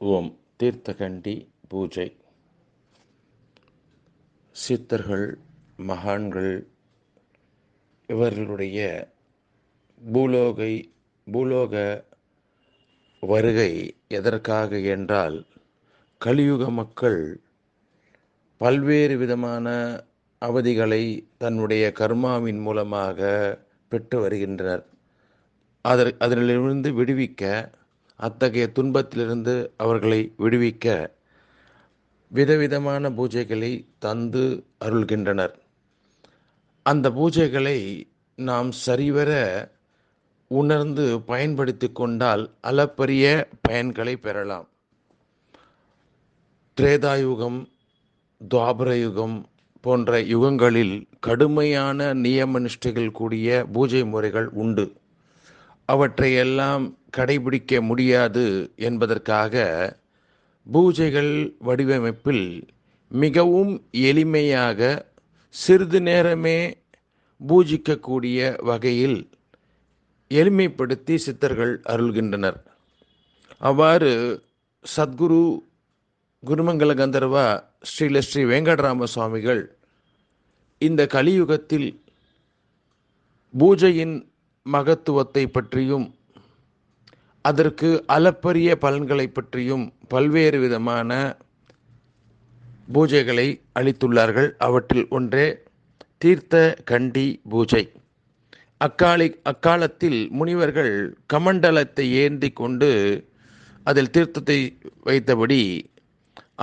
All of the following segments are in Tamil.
ஓம் தீர்த்தகண்டி பூஜை. சித்தர்கள் மகான்கள் இவர்களுடைய பூலோகை பூலோக வருகை எதற்காக என்றால் கலியுக மக்கள் பல்வேறு விதமான அவதிகளை தன்னுடைய கர்மாவின் மூலமாக பெற்று வருகின்றனர். அதர் அதனிலிருந்து விடுவிக்க அத்தகைய துன்பத்திலிருந்து அவர்களை விடுவிக்க விதவிதமான பூஜைகளை தந்து அருள்கின்றனர். அந்த பூஜைகளை நாம் சரிவர உணர்ந்து பயன்படுத்தி கொண்டால் அளப்பரிய பயன்களை பெறலாம். திரேதாயுகம் துவாபரயுகம் போன்ற யுகங்களில் கடுமையான நியம நிஷ்டைகள் கூடிய பூஜை முறைகள் உண்டு. அவற்றையெல்லாம் கடைபிடிக்க முடியாது என்பதற்காக பூஜைகள் வடிவமைப்பில் மிகவும் எளிமையாக சிறிது நேரமே பூஜிக்கக்கூடிய வகையில் எளிமைப்படுத்தி சித்தர்கள் அருள்கின்றனர். அவ்வாறு சத்குரு குருமங்கல கந்தர்வா ஸ்ரீல ஸ்ரீ வெங்கடராம சுவாமிகள் இந்த கலியுகத்தில் பூஜையின் மகத்துவத்தை பற்றியும் அதற்கு அளப்பரிய பலன்களை பற்றியும் பல்வேறு விதமான பூஜைகளை அளித்துள்ளார்கள். அவற்றில் ஒன்றே தீர்த்த கண்டி பூஜை. அக்காலி அக்காலத்தில் முனிவர்கள் கமண்டலத்தை ஏந்தி கொண்டு அதில் தீர்த்தத்தை வைத்தபடி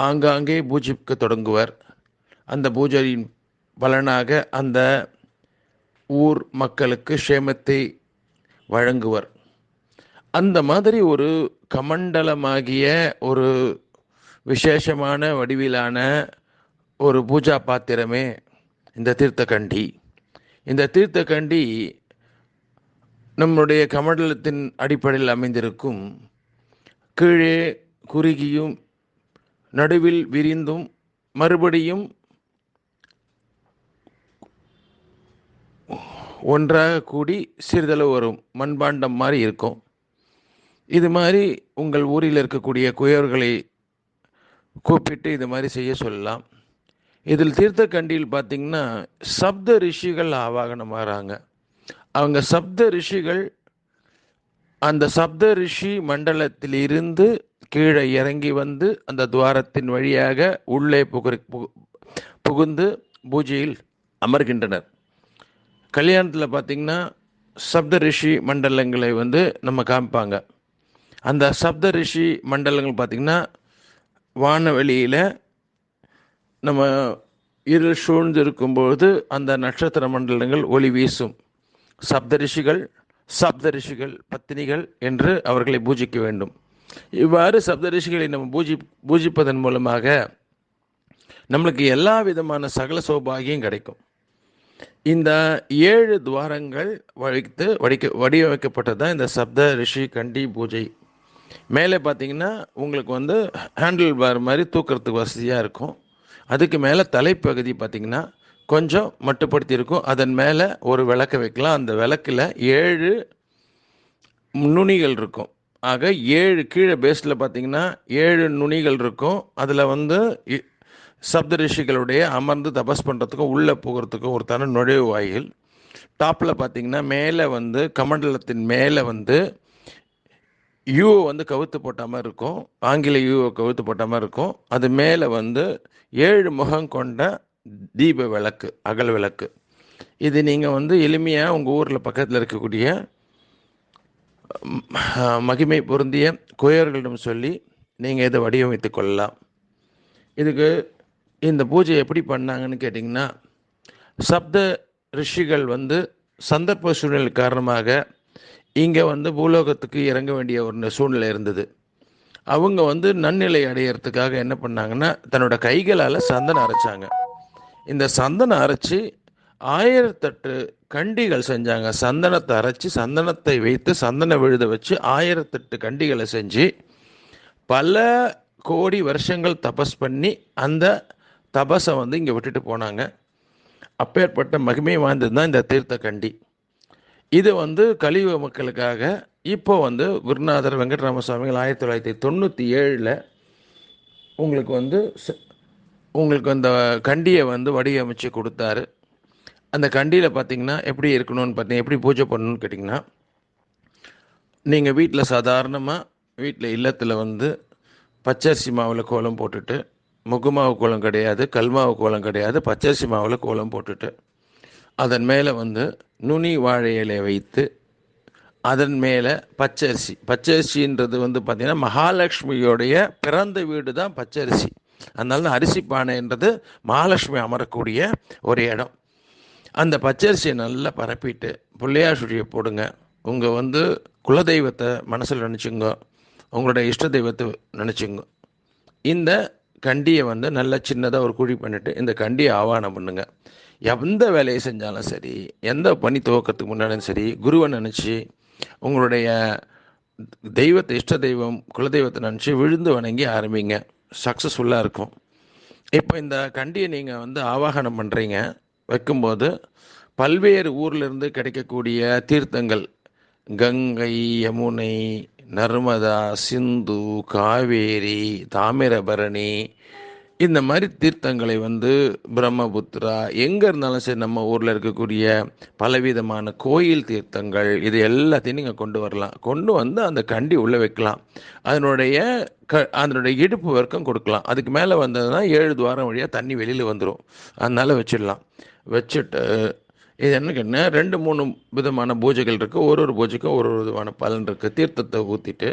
ஆங்காங்கே பூஜிக்க தொடங்குவர். அந்த பூஜையின் பலனாக அந்த ஊர் மக்களுக்கு க்ஷேமத்தை வழங்குவர். அந்த மாதிரி ஒரு கமண்டலமாகிய ஒரு விசேஷமான வடிவிலான ஒரு பூஜா பாத்திரமே இந்த தீர்த்தகண்டி. இந்த தீர்த்தகண்டி நம்முடைய கமண்டலத்தின் அடிப்படையில் அமைந்திருக்கும். கீழே குறுகியும் நடுவில் விரிந்தும் மறுபடியும் ஒன்றாக கூடி சிறிதளவு வரும் மண்பாண்டம் மாதிரி இருக்கும். இது மாதிரி உங்கள் ஊரில் இருக்கக்கூடிய குயவர்களை கூப்பிட்டு இது மாதிரி செய்ய சொல்லலாம். இதில் தீர்த்தக்கண்டியில் பார்த்தீங்கன்னா சப்த ரிஷிகள் ஆவாகனம் ஆகிறாங்க. அவங்க சப்த ரிஷிகள் அந்த சப்த ரிஷி மண்டலத்தில் இருந்து கீழே இறங்கி வந்து அந்த துவாரத்தின் வழியாக உள்ளே புகு புகுந்து பூஜையில் அமர்கின்றனர். கல்யாணத்தில் பார்த்திங்கன்னா சப்த ரிஷி மண்டலங்களை வந்து நம்ம காமிப்பாங்க. அந்த சப்த ரிஷி மண்டலங்கள் பார்த்திங்கன்னா வானவெளியில் நம்ம இருள் சூழ்ந்து அந்த நட்சத்திர மண்டலங்கள் ஒளி வீசும். சப்த ரிஷிகள் சப்த ரிஷிகள் பத்தினிகள் என்று அவர்களை பூஜிக்க வேண்டும். இவ்வாறு சப்த ரிஷிகளை நம்ம பூஜி பூஜிப்பதன் மூலமாக நம்மளுக்கு எல்லா விதமான சகல சௌபாகியம் கிடைக்கும். இந்த ஏழு துவாரங்கள் வடித்து வடிக்க வடிவமைக்கப்பட்டது தான் இந்த சப்த ரிஷி கண்டி பூஜை. மேலே பார்த்தீங்கன்னா உங்களுக்கு வந்து ஹேண்டில் பார் மாதிரி தூக்கிறதுக்கு வசதியாக இருக்கும். அதுக்கு மேலே தலைப்பகுதி பார்த்திங்கன்னா கொஞ்சம் மட்டுப்படுத்தி இருக்கும். அதன் மேலே ஒரு விளக்க வைக்கலாம். அந்த விளக்கில் ஏழு நுனிகள் இருக்கும். ஆக ஏழு கீழே பேஸில் பார்த்தீங்கன்னா ஏழு நுனிகள் இருக்கும். அதில் வந்து சப்த ரிஷிகளுடைய அமர்ந்து தபஸ் பண்ணுறதுக்கும் உள்ளே போகிறதுக்கும் ஒரு நுழைவு வாயில். டாப்பில் பார்த்தீங்கன்னா மேலே வந்து கமண்டலத்தின் மேலே வந்து யூவை வந்து கவுத்து போட்ட மாதிரி இருக்கும். ஆங்கில யூவை கவுத்து போட்ட மாதிரி இருக்கும். அது மேலே வந்து ஏழு முகம் கொண்ட தீப விளக்கு அகல் விளக்கு. இது நீங்கள் வந்து எளிமையாக உங்கள் ஊரில் பக்கத்தில் இருக்கக்கூடிய மகிமை பொருந்திய குயர்களிடம் சொல்லி நீங்கள் இதை வடிவமைத்து கொள்ளலாம். இதுக்கு இந்த பூஜை எப்படி பண்ணாங்கன்னு கேட்டிங்கன்னா சப்த ரிஷிகள் வந்து சந்தர்ப்ப சூழ்நிலை காரணமாக இங்கே வந்து பூலோகத்துக்கு இறங்க வேண்டிய ஒரு சூழ்நிலை இருந்தது. அவங்க வந்து நன்னிலை அடையிறதுக்காக என்ன பண்ணாங்கன்னா தன்னோட கைகளால் சந்தனம் அரைச்சாங்க. இந்த சந்தனம் அரைச்சி ஆயிரத்தெட்டு கண்டிகள் செஞ்சாங்க. சந்தனத்தை அரைச்சி சந்தனத்தை வைத்து சந்தன விழுத வச்சு ஆயிரத்தெட்டு கண்டிகளை செஞ்சு பல கோடி வருஷங்கள் தபஸ் பண்ணி அந்த தபஸை வந்து இங்கே விட்டுட்டு போனாங்க. அப்பேற்பட்ட மகிமை வாய்ந்தது தான் இந்த தீர்த்த கண்டி இது வந்து கலியுக மக்களுக்காக இப்போ வந்து குருநாதர் வெங்கட்ராம சுவாமிகள் ஆயிரத்தி தொள்ளாயிரத்தி தொண்ணூற்றி ஏழில் உங்களுக்கு வந்து ச- உங்களுக்கு அந்த கண்டியை வந்து வடிவமைச்சு கொடுத்தாரு. அந்த கண்டியில் பார்த்தீங்கன்னா எப்படி இருக்கணும்னு பார்த்தீங்க எப்படி பூஜை பண்ணணும்னு கேட்டிங்கன்னா நீங்கள் வீட்டில் சாதாரணமாக வீட்டில் இல்லத்தில் வந்து பச்சரிசி மாவில் கோலம் போட்டுட்டு முகுமாவு கோலம் கிடையாது கல்மாவு கோலம் கிடையாது பச்சரிசி மாவில் கோலம் போட்டுட்டு அதன் மேலே வந்து நுனி வாழை இலையை வைத்து அதன் மேலே பச்சரிசி. பச்சரிசின்றது வந்து பார்த்திங்கன்னா மகாலட்சுமியோடைய பிறந்த வீடு தான் பச்சரிசி. அதனால தான் அரிசி பானைன்றது மகாலட்சுமி அமரக்கூடிய ஒரு இடம். அந்த பச்சரிசியை நல்லா பரப்பிட்டு பிள்ளையார் சுழியை போடுங்க. உங்கள் வந்து குலதெய்வத்தை மனசில் நினச்சிங்க உங்களோட இஷ்ட தெய்வத்தை நினச்சிங்க இந்த கண்டியை வந்து நல்லா சின்னதாக ஒரு குழி பண்ணிட்டு இந்த கண்டியை ஆவானம் பண்ணுங்க. எந்த வேலையை செஞ்சாலும் சரி எந்த பணி துவக்கத்துக்கு முன்னாலும் சரி குருவை நினச்சி உங்களுடைய தெய்வத்தை இஷ்ட தெய்வம் குலதெய்வத்தை நினச்சி விழுந்து வணங்கி ஆரம்பிங்க. சக்ஸஸ்ஃபுல்லாக இருக்கும். இப்போ இந்த கண்டியை நீங்கள் வந்து ஆவாகனம் பண்ணுறீங்க வைக்கும்போது பல்வேறு ஊர்லேருந்து கிடைக்கக்கூடிய தீர்த்தங்கள் கங்கை யமுனை நர்மதா சிந்து காவேரி தாமிரபரணி இந்த மாதிரி தீர்த்தங்களை வந்து பிரம்மபுத்திரா எங்கே இருந்தாலும் சரி நம்ம ஊரில் இருக்கக்கூடிய பலவிதமான கோயில் தீர்த்தங்கள் இது எல்லாத்தையும் நீங்கள் கொண்டு வரலாம். கொண்டு வந்து அந்த கண்டி உள்ளே வைக்கலாம். அதனுடைய க அதனுடைய இடுப்பு வர்க்கம் கொடுக்கலாம். அதுக்கு மேலே வந்ததுன்னா ஏழு துவாரம் வழியாக தண்ணி வெளியில் வந்துடும் அதனால் வச்சிடலாம். வச்சுட்டு இது என்ன ரெண்டு மூணு விதமான பூஜைகள் இருக்குது ஒரு ஒரு பூஜைக்கும் ஒரு ஒரு விதமான பலன் இருக்குது தீர்த்தத்தை ஊற்றிட்டு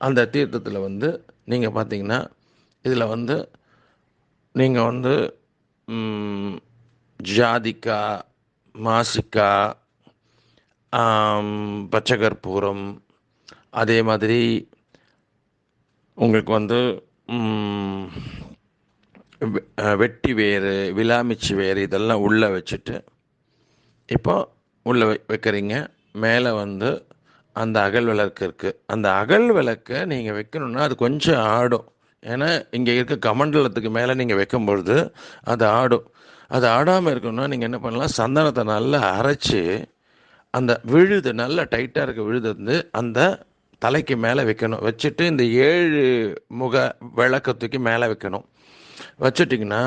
அந்த தீர்த்தத்தில் வந்து நீங்கள் பார்த்தீங்கன்னா இதில் வந்து நீங்கள் வந்து ஜாதிக்கா மாசிக்கா ஆம், பச்சை கற்பூரம் அதே மாதிரி உங்களுக்கு வந்து வெட்டி வேறு விலாமிச்சி வேறு இதெல்லாம் உள்ளே வச்சுட்டு இப்போ உள்ளே வை வைக்கிறீங்க. மேலே வந்து அந்த அகல் விளக்கு இருக்குது அந்த அகல் விளக்கை நீங்கள் வைக்கணுன்னா அது கொஞ்சம் ஆடும். ஏன்னா இங்கே இருக்க கமண்டலத்துக்கு மேலே நீங்கள் வைக்கும்பொழுது அது ஆடும். அது ஆடாமல் இருக்கணும்னா நீங்கள் என்ன பண்ணலாம்? சந்தனத்தை நல்லா அரைச்சி அந்த விழுது நல்லா டைட்டாக இருக்க விழுது வந்து அந்த தலைக்கு மேலே வைக்கணும். வச்சுட்டு இந்த ஏழு முக விளக்க தூக்கி மேலே வைக்கணும். வச்சுட்டிங்கன்னா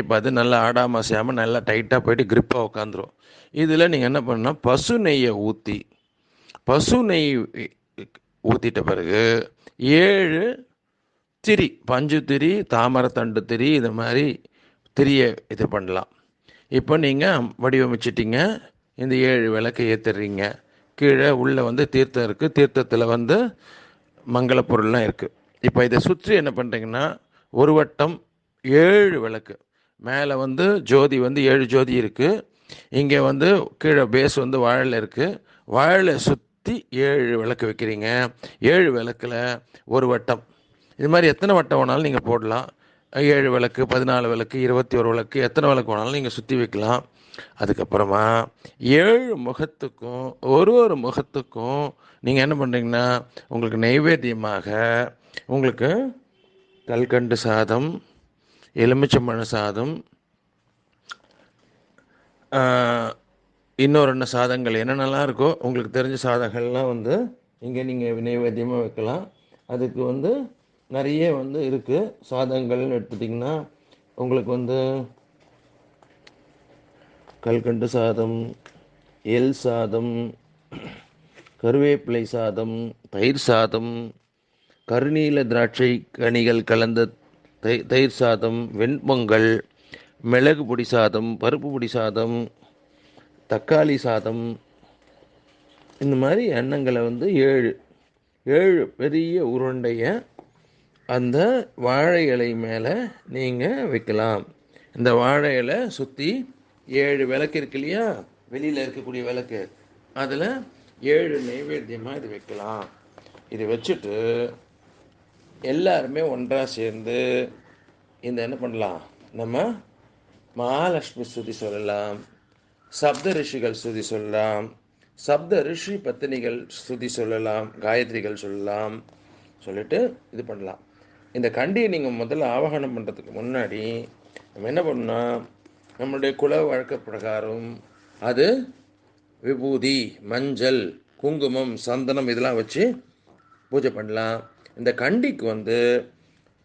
இப்போ அது நல்லா ஆடாமல் செய்யாமல் நல்லா டைட்டாக போயிட்டு க்ரிப்பாக உட்காந்துரும். இதில் நீங்கள் என்ன பண்ணால் பசு நெய்யை ஊற்றி பசு நெய் ஊற்றிட்ட பிறகு ஏழு திரி பஞ்சு திரி தாமரத்தண்டு திரி இது மாதிரி திரியை இது பண்ணலாம். இப்போ நீங்கள் வடிவமைச்சிட்டிங்க. இந்த ஏழு விளக்கை ஏற்றுறீங்க கீழே உள்ளே வந்து தீர்த்தம் இருக்குது தீர்த்தத்தில் வந்து மங்கள பொருள்லாம் இருக்குது இப்போ இதை சுற்றி என்ன பண்ணுறீங்கன்னா ஒரு வட்டம் ஏழு விளக்கு. மேலே வந்து ஜோதி வந்து ஏழு ஜோதி இருக்குது இங்கே வந்து கீழே பேஸ் வந்து வாழல இருக்குது வாழலை சுற்றி ஏழு விளக்கு வைக்கிறீங்க. ஏழு விளக்கில் ஒரு வட்டம். இது மாதிரி எத்தனை வட்டம் வேணாலும் நீங்கள் போடலாம். ஏழு விளக்கு பதினாலு விளக்கு இருபத்தி ஒரு விளக்கு எத்தனை விளக்கு வேணாலும் நீங்கள் சுற்றி வைக்கலாம். அதுக்கப்புறமா ஏழு முகத்துக்கும் ஒரு ஒரு முகத்துக்கும் நீங்கள் என்ன பண்ணுறீங்கன்னா உங்களுக்கு நைவேத்தியமாக உங்களுக்கு கல்கண்டு சாதம் எலுமிச்சம்பழ சாதம் இன்னொரு ரெண்டு சாதங்கள் என்னென்னலாம் இருக்கோ உங்களுக்கு தெரிஞ்ச சாதங்கள்லாம் வந்து இங்கே நீங்கள் நைவேத்தியமாக வைக்கலாம். அதுக்கு வந்து நிறைய வந்து இருக்குது சாதங்கள்னு எடுத்துட்டிங்கன்னா உங்களுக்கு வந்து கல்கண்டு சாதம் எல் சாதம் கருவேப்பிலை சாதம் தயிர் சாதம் கருநீல திராட்சை கனிகள் கலந்த தை தயிர் சாதம் வெண்பொங்கல் மிளகு பொடி சாதம் பருப்பு பொடி சாதம் தக்காளி சாதம் இந்த மாதிரி எண்ணங்களை வந்து ஏழு ஏழு பெரிய உருண்டையை அந்த வாழை இலை மேலே நீங்கள் வைக்கலாம். இந்த வாழை இலை சுற்றி ஏழு விளக்கு இருக்கு இல்லையா? வெளியில் இருக்கக்கூடிய விளக்கு. அதில் ஏழு நைவேத்தியமாக இது வைக்கலாம். இது வச்சுட்டு எல்லாருமே ஒன்றாக சேர்ந்து இந்த என்ன பண்ணலாம்? நம்ம மகாலட்சுமி ஸ்துதி சொல்லலாம் சப்த ரிஷிகள் ஸ்துதி சொல்லலாம் சப்த ரிஷி பத்தினிகள் ஸ்துதி சொல்லலாம் காயத்ரிகள் சொல்லலாம் சொல்லிட்டு இது பண்ணலாம். இந்த கண்டியை நீங்கள் முதல்ல ஆவாகனம் பண்ணுறதுக்கு முன்னாடி நம்ம என்ன பண்ணால் நம்மளுடைய குல வழக்க பிரகாரம் அது விபூதி மஞ்சள் குங்குமம் சந்தனம் இதெல்லாம் வச்சு பூஜை பண்ணலாம். இந்த கண்டிக்கு வந்து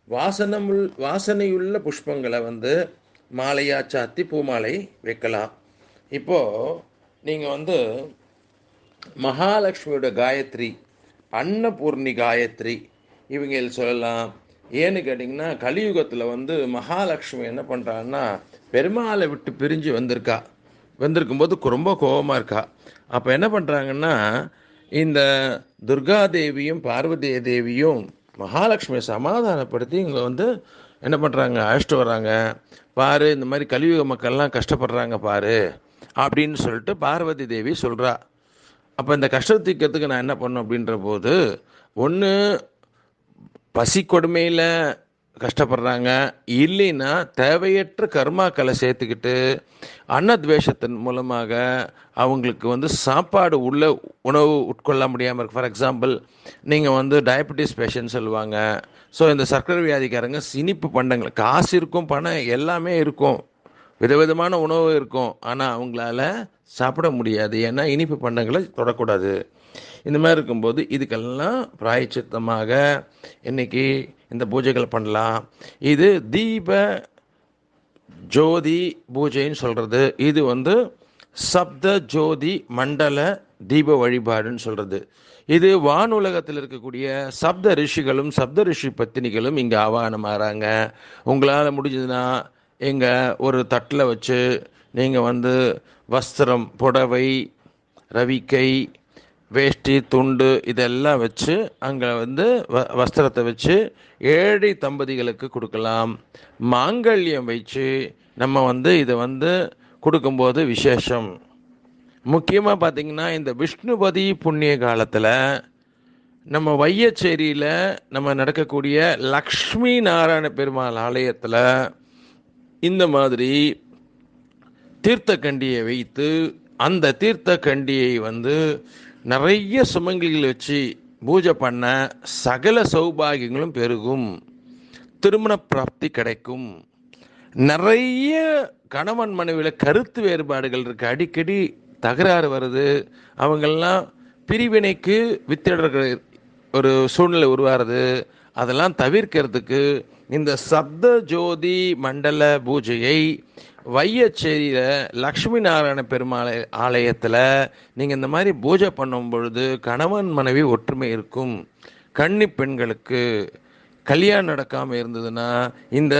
வாசனமுள் வாசனையுள்ள புஷ்பங்களை வந்து மாலையாக சாத்தி பூமாலை வைக்கலாம். இப்போது நீங்கள் வந்து மகாலட்சுமியோட காயத்ரி அன்னபூர்ணி காயத்ரி இவங்க சொல்லலாம். ஏன்னு கேட்டிங்கன்னா கலியுகத்தில் வந்து மகாலட்சுமி என்ன பண்ணுறாங்கன்னா பெருமாளை விட்டு பிரிஞ்சு வந்திருக்கா. வந்திருக்கும்போது ரொம்ப கோபமாக இருக்கா. அப்போ என்ன பண்ணுறாங்கன்னா இந்த துர்கா தேவியும் பார்வதி தேவியும் மகாலட்சுமியை சமாதானப்படுத்தி இவங்களை வந்து என்ன பண்ணுறாங்க அழைச்சிட்டு வர்றாங்க. பாரு இந்த மாதிரி கலியுக மக்கள்லாம் கஷ்டப்படுறாங்க பாரு அப்படின்னு சொல்லிட்டு பார்வதி தேவி சொல்கிறா அப்போ இந்த கஷ்டத்தை நான் என்ன பண்ணணும் அப்படின்ற போது ஒன்று பசி கொடுமையில் கஷ்டப்படுறாங்க. இல்லைன்னா தேவையற்ற கர்மாக்களை சேர்த்துக்கிட்டு அன்னத்வேஷத்தின் மூலமாக அவங்களுக்கு வந்து சாப்பாடு உள்ள உணவு உட்கொள்ள முடியாமல் இருக்குது ஃபார் எக்ஸாம்பிள் நீங்கள் வந்து டயபெட்டிஸ் பேஷண்ட் சொல்லுவாங்க. ஸோ இந்த சர்க்கரை வியாதிக்காரங்க இனிப்பு பண்டங்கள் காசு இருக்கும் பணம் எல்லாமே இருக்கும். விதவிதமான உணவு இருக்கும். ஆனால் அவங்களால சாப்பிட முடியாது. ஏன்னா இனிப்பு பண்டங்களை தொடக்கூடாது. இந்த மாதிரி இருக்கும்போது இதுக்கெல்லாம் பிராயச்சித்தமாக இன்னைக்கு இந்த பூஜைகள் பண்ணலாம். இது தீப ஜோதி பூஜைன்னு சொல்கிறது இது வந்து சப்த ஜோதி மண்டல தீப வழிபாடுன்னு சொல்கிறது இது வானுலகத்தில் இருக்கக்கூடிய சப்த ரிஷிகளும் சப்த ரிஷி பத்தினிகளும் இங்கே ஆவானமாகறாங்க உங்களால் முடிஞ்சதுன்னா இங்கே ஒரு தட்டில் வச்சு நீங்கள் வந்து வஸ்திரம் புடவை ரவிக்கை வேஷ்டி துண்டு இதெல்லாம் வச்சு அங்கே வந்து வ வஸ்திரத்தை வச்சு ஏழை தம்பதிகளுக்கு கொடுக்கலாம். மாங்கல்யம் வச்சு நம்ம வந்து இதை வந்து கொடுக்கும்போது விசேஷம். முக்கியமாக பார்த்தீங்கன்னா இந்த விஷ்ணுபதி புண்ணிய காலத்தில் நம்ம வையச்சேரியில் நம்ம நடக்கக்கூடிய லக்ஷ்மி நாராயண பெருமாள் ஆலயத்தில் இந்த மாதிரி தீர்த்த கண்டியை வைத்து அந்த தீர்த்த கண்டியை வந்து நிறைய சுமங்கலிகள் வச்சு பூஜை பண்ண சகல சௌபாகியங்களும் பெருகும். திருமண பிராப்தி கிடைக்கும். நிறைய கணவன் மனைவியில் கருத்து வேறுபாடுகள் இருக்கு. அடிக்கடி தகராறு வருது. அவங்கெல்லாம் பிரிவினைக்கு வித்திடுற ஒரு சூழ்நிலை உருவாருது அதெல்லாம் தவிர்க்கிறதுக்கு இந்த சப்த ஜோதி மண்டல பூஜையை வையச்சேரியில் லக்ஷ்மி நாராயண பெருமாள் ஆலயத்தில் நீங்கள் இந்த மாதிரி பூஜை பண்ணும் பொழுது கணவன் மனைவி ஒற்றுமை இருக்கும். கன்னி பெண்களுக்கு கல்யாணம் நடக்காமல் இருந்ததுன்னா இந்த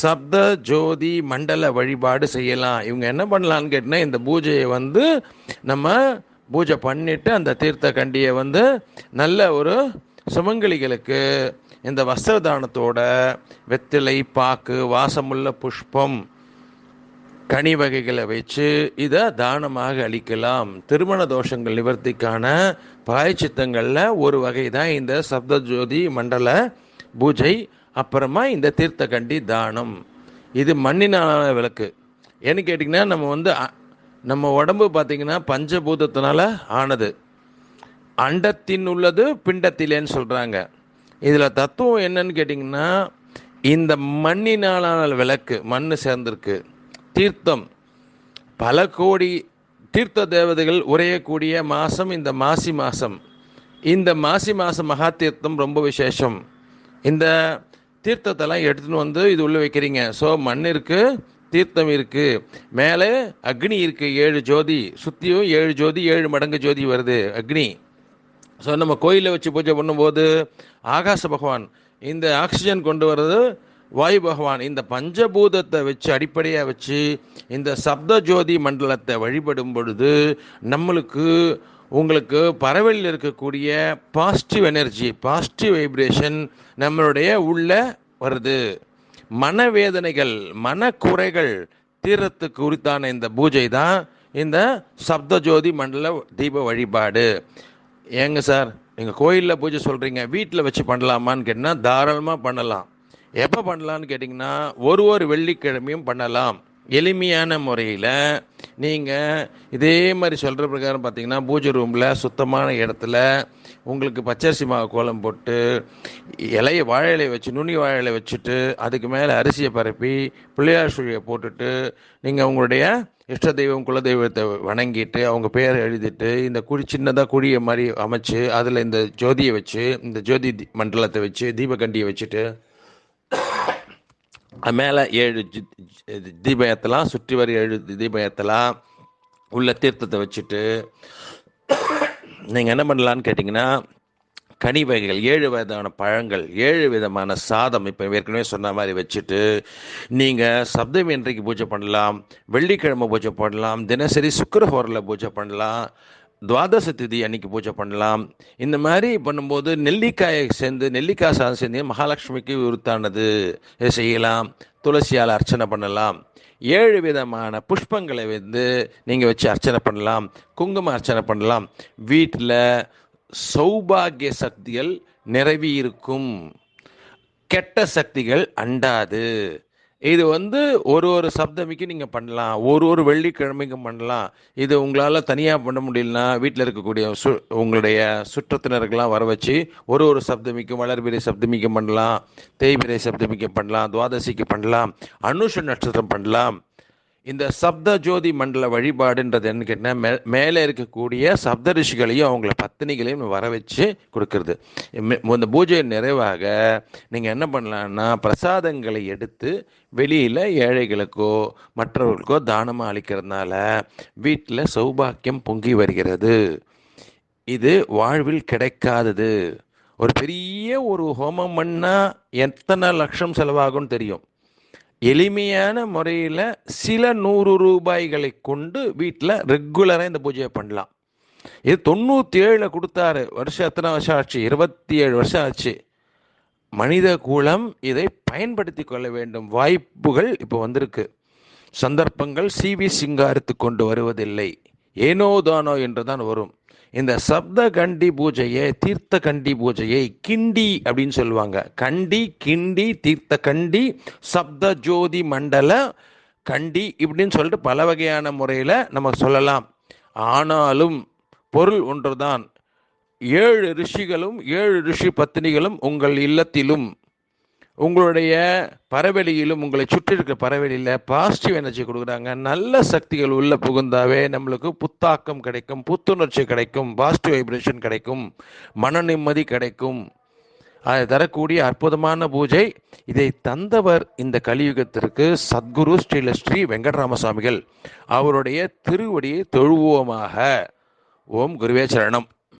சப்த ஜோதி மண்டல வழிபாடு செய்யலாம். இவங்க என்ன பண்ணலான்னு கேட்டினா இந்த பூஜையை வந்து நம்ம பூஜை பண்ணிட்டு அந்த தீர்த்த கண்டியை வந்து நல்ல ஒரு சுமங்கலிகளுக்கு இந்த வஸ்திரதானத்தோட வெத்திலை பாக்கு வாசமுள்ள புஷ்பம் கனி வகைகளை வச்சு இதை தானமாக அளிக்கலாம். திருமண தோஷங்கள் நிவர்த்திக்கான பாய்ச்சித்தங்களில் ஒரு வகை தான் இந்த சப்தஜோதி மண்டல பூஜை அப்புறமா இந்த தீர்த்த கண்டி தானம். இது மண்ணினாலான விளக்கு. ஏன்னு கேட்டிங்கன்னா நம்ம வந்து நம்ம உடம்பு பார்த்திங்கன்னா பஞ்சபூதத்தினால ஆனது. அண்டத்தின் உள்ளது பிண்டத்திலேன்னு சொல்கிறாங்க இதில் தத்துவம் என்னன்னு கேட்டிங்கன்னா இந்த மண்ணினாலான விளக்கு மண் சேர்ந்திருக்கு. தீர்த்தம். பல கோடி தீர்த்த தேவதைகள் உரையக்கூடிய மாதம் இந்த மாசி மாதம் இந்த மாசி மாதம் மகா தீர்த்தம் ரொம்ப விசேஷம். இந்த தீர்த்தத்தெல்லாம் எடுத்துன்னு வந்து இது உள்ளே வைக்கிறீங்க. ஸோ மண் இருக்குது தீர்த்தம் இருக்குது மேலே அக்னி இருக்குது ஏழு ஜோதி. சுற்றியும் ஏழு ஜோதி ஏழு மடங்கு ஜோதி வருது அக்னி. ஸோ நம்ம கோயிலில் வச்சு பூஜை பண்ணும்போது ஆகாச பகவான் இந்த ஆக்சிஜன் கொண்டு வர்றது வாயு பகவான் இந்த பஞ்சபூதத்தை வச்சு அடிப்படையாக வச்சு இந்த சப்த ஜோதி மண்டலத்தை வழிபடும் பொழுது நம்மளுக்கு உங்களுக்கு பறவையில் இருக்கக்கூடிய பாசிட்டிவ் எனர்ஜி பாசிட்டிவ் வைப்ரேஷன் நம்மளுடைய உள்ள வருது. மனவேதனைகள் மனக்குறைகள் தீரத்துக்கு உரித்தான இந்த பூஜை தான் இந்த சப்தஜோதி மண்டல தீப வழிபாடு. ஏங்க சார் நீங்கள் கோயிலில் பூஜை சொல்கிறீங்க வீட்டில் வச்சு பண்ணலாமான்னு கேட்டிங்கன்னா தாராளமாக பண்ணலாம். எப்போ பண்ணலான்னு கேட்டிங்கன்னா ஒரு ஒரு வெள்ளிக்கிழமையும் பண்ணலாம். எளிமையான முறையில் நீங்கள் இதே மாதிரி சொல்கிற பிரகாரம் பார்த்தீங்கன்னா பூஜை ரூமில் சுத்தமான இடத்துல உங்களுக்கு பச்சரிசி மாவு கோலம் போட்டு இலைய வாழை இலையை வச்சு நுனி வாழை இலையை வச்சுட்டு அதுக்கு மேலே அரிசியை பரப்பி பிள்ளையார் சுழியை போட்டுட்டு நீங்கள் உங்களுடைய இஷ்ட தெய்வம் குலதெய்வத்தை வணங்கிட்டு அவங்க பேர் எழுதிட்டு இந்த குழி சின்னதாக குழியை மாதிரி அமைச்சு அதில் இந்த ஜோதியை வச்சு இந்த ஜோதி மண்டலத்தை வச்சு தீபகண்டியை வச்சுட்டு மேலே ஏழு தீப ஏற்றலாம் சுற்றி வர ஏழு தீப ஏற்றலாம் உள்ள தீர்த்தத்தை வச்சுட்டு நீங்கள் என்ன பண்ணலான்னு கேட்டிங்கன்னா கனி வகைகள் ஏழு விதமான பழங்கள் ஏழு விதமான சாதம் இப்போ ஏற்கனவே சொன்ன மாதிரி வச்சுட்டு நீங்கள் சப்தமி இன்றைக்கு பூஜை பண்ணலாம் வெள்ளிக்கிழமை பூஜை பண்ணலாம் தினசரி சுக்கரஹோரில் பூஜை பண்ணலாம் துவாதச திதி அன்னைக்கு பூஜை பண்ணலாம். இந்த மாதிரி பண்ணும்போது நெல்லிக்காயை சேர்ந்து நெல்லிக்காய் சாதம் சேர்ந்து மகாலட்சுமிக்கு உருத்தானது இதை செய்யலாம். துளசியால் அர்ச்சனை பண்ணலாம். ஏழு விதமான புஷ்பங்களை வந்து நீங்கள் வச்சு அர்ச்சனை பண்ணலாம். குங்கும அர்ச்சனை பண்ணலாம். வீட்டில் சௌபாகிய சக்திகள் நிறவி இருக்கும் கெட்ட சக்திகள் அண்டாது. இது வந்து ஒரு ஒரு சப்தமிக்கு நீங்கள் பண்ணலாம். ஒரு ஒரு வெள்ளிக்கிழமைக்கும் பண்ணலாம். இது உங்களால் தனியாக பண்ண முடியலனா வீட்டில் இருக்கக்கூடிய சு உங்களுடைய சுற்றத்தினருக்கெல்லாம் வர வச்சு ஒரு ஒரு சப்தமிக்கும் வளர்பிறை சப்தமிக்கும் பண்ணலாம். தேய்பிறை சப்தமிக்கு பண்ணலாம். துவாதசிக்கு பண்ணலாம். அனுஷ நட்சத்திரம் பண்ணலாம். இந்த சப்த ஜோதி மண்டல வழிபாடுன்றது என்ன கேட்டால் மே மேலே இருக்கக்கூடிய சப்த ரிஷிகளையும் அவங்கள பத்தினிகளையும் வர வச்சு கொடுக்கறது. மே- இந்த பூஜை நிறைவாக நீங்கள் என்ன பண்ணலான்னா பிரசாதங்களை எடுத்து வெளியில் ஏழைகளுக்கோ மற்றவர்களுக்கோ தானமாக அளிக்கிறதுனால வீட்டில் சௌபாக்கியம் பொங்கி வருகிறது. இது வாழ்வில் கிடைக்காதது. ஒரு பெரிய ஒரு ஹோமம் பண்ணால் எத்தனை லட்சம் செலவாகும்னு தெரியும். எளிமையான முறையில் சில நூறு ரூபாய்களை கொண்டு வீட்டில் ரெகுலராக இந்த பூஜையை பண்ணலாம். இது தொண்ணூற்றி ஏழில் கொடுத்தாரு. வருஷம் எத்தனை வருஷம் ஆச்சு? இருபத்தி ஏழு வருஷம் ஆச்சு. மனித குலம் இதை பயன்படுத்தி கொள்ள வேண்டும். வாய்ப்புகள் இப்போ வந்திருக்கு. சந்தர்ப்பங்கள் சிவி சிங்காரித்து கொண்டு வருவதில்லை. ஏனோ தானோ என்று தான் வரும். இந்த சப்த கண்டி பூஜையை தீர்த்த கண்டி பூஜையை கிண்டி அப்படின்னு சொல்லுவாங்க. கண்டி கிண்டி தீர்த்த கண்டி சப்த ஜோதி மண்டல கண்டி இப்படின்னு சொல்லிட்டு பல வகையான முறையில் நம்ம சொல்லலாம். ஆனாலும் பொருள் ஒன்றுதான். ஏழு ரிஷிகளும் ஏழு ரிஷி பத்தினிகளும் உங்கள் இல்லத்திலும். உங்களுடைய பறவெளியிலும் உங்களை சுற்றி இருக்கிற பறவெளியில் பாசிட்டிவ் எனர்ஜி கொடுக்குறாங்க. நல்ல சக்திகள் உள்ள புகுந்தாவே நம்மளுக்கு புத்தாக்கம் கிடைக்கும் புத்துணர்ச்சி கிடைக்கும் பாசிட்டிவ் வைப்ரேஷன் கிடைக்கும் மன நிம்மதி கிடைக்கும். அதை தரக்கூடிய அற்புதமான பூஜை இதை தந்தவர் இந்த கலியுகத்திற்கு சத்குரு ஸ்ரீல ஸ்ரீ வெங்கடராமசாமிகள். அவருடைய திருவடியை தொழுவோமாக. ஓம் குருவே சரணம்.